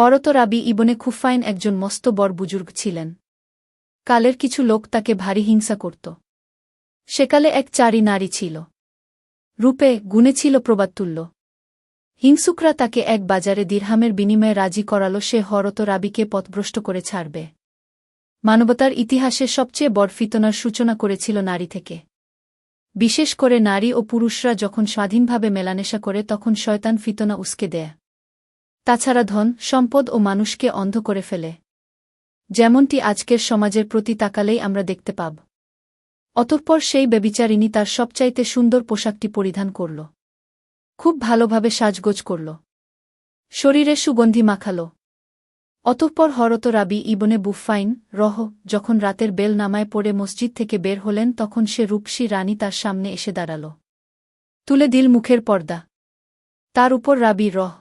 হরত রাবি ইবনে খুফাইন একজন মস্ত বড় বুজুর্গ ছিলেন। কালের কিছু লোক তাকে ভারী হিংসা করত। সেকালে এক চারি নারী ছিল। রূপে গুণে ছিল প্রবাদতুল্য। হিংসুকরা তাকে এক বাজারে দিরহামের বিনিময়ে রাজি করাল, সে হরত রাবিকে পথভ্রষ্ট করে ছাড়বে। মানবতার ইতিহাসে সবচেয়ে বড় ফিতনার সূচনা করেছিল নারী থেকে। বিশেষ করে নারী ও পুরুষরা যখন স্বাধীনভাবে মেলানেশা করে, তখন শয়তান ফিতনা উস্কে দেয়। তাছাড়া ধন, সম্পদ ও মানুষকে অন্ধ করে ফেলে। যেমনটি আজকের সমাজের প্রতি তাকালেই আমরা দেখতে পাব। অতঃপর সেই বেবিচারিণী তার সবচাইতে সুন্দর পোশাকটি পরিধান করল। খুব ভালোভাবে সাজগোজ করল। শরীরে সুগন্ধি মাখাল। অতঃপর হরত রাবি ইবনে বুফাইন রহ, যখন রাতের বেল নামায় পড়ে মসজিদ থেকে বের হলেন, তখন সে রূপসী রানী তার সামনে এসে দাঁড়াল। তুলে দিল মুখের পর্দা। তার উপর রাবি রহ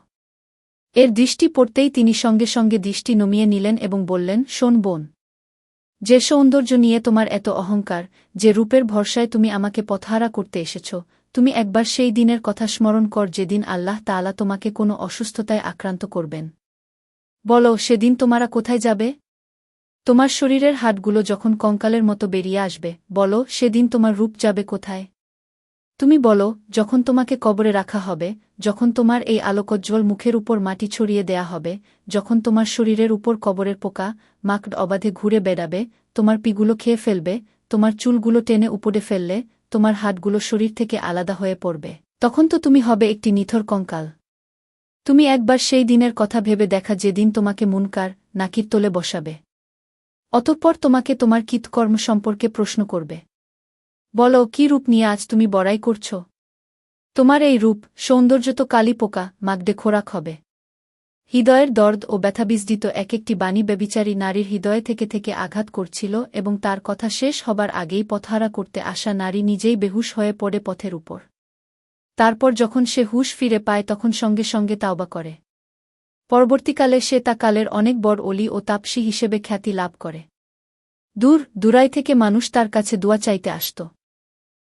এর দৃষ্টি পড়তেই তিনি সঙ্গে সঙ্গে দৃষ্টি নমিয়ে নিলেন এবং বললেন, শোন বোন, যে সৌন্দর্য নিয়ে তোমার এত অহংকার, যে রূপের ভরসায় তুমি আমাকে পথহারা করতে এসেছ, তুমি একবার সেই দিনের কথা স্মরণ কর যেদিন আল্লাহ তাআলা তোমাকে কোনো অসুস্থতায় আক্রান্ত করবেন। বলো, সেদিন তোমারা কোথায় যাবে? তোমার শরীরের হাটগুলো যখন কঙ্কালের মতো বেরিয়ে আসবে, বলো, সেদিন তোমার রূপ যাবে কোথায়? তুমি বলো, যখন তোমাকে কবরে রাখা হবে, যখন তোমার এই আলোকজ্জ্বল মুখের উপর মাটি ছড়িয়ে দেয়া হবে, যখন তোমার শরীরের উপর কবরের পোকা, মাকড অবাধে ঘুরে বেড়াবে, তোমার পিগুলো খেয়ে ফেলবে, তোমার চুলগুলো টেনে উপড়ে ফেললে, তোমার হাতগুলো শরীর থেকে আলাদা হয়ে পড়বে। তখন তো তুমি হবে একটি নিথর কঙ্কাল। তুমি একবার সেই দিনের কথা ভেবে দেখা যেদিন তোমাকে মুনকার, নাকির তোলে বসাবে। অতঃপর তোমাকে তোমার কীতকর্ম সম্পর্কে প্রশ্ন করবে। বলো, কি রূপ নিয়ে আজ তুমি বড়াই করছ? তোমার এই রূপ সৌন্দর্য তো কালি পোকা মাগডে খোরাক হবে। হৃদয়ের দর্দ ও ব্যথাবিজডিত এক একটি বাণী ব্যবিচারী নারীর হৃদয় থেকে থেকে আঘাত করছিল এবং তার কথা শেষ হবার আগেই পথহারা করতে আসা নারী নিজেই বেহুশ হয়ে পড়ে পথের উপর। তারপর যখন সে হুশ ফিরে পায়, তখন সঙ্গে সঙ্গে তাওবা করে। পরবর্তীকালে সে তা কালের অনেক বড় অলি ও তাপসী হিসেবে খ্যাতি লাভ করে। দূর, দূরাই থেকে মানুষ তার কাছে দোয়া চাইতে আসত।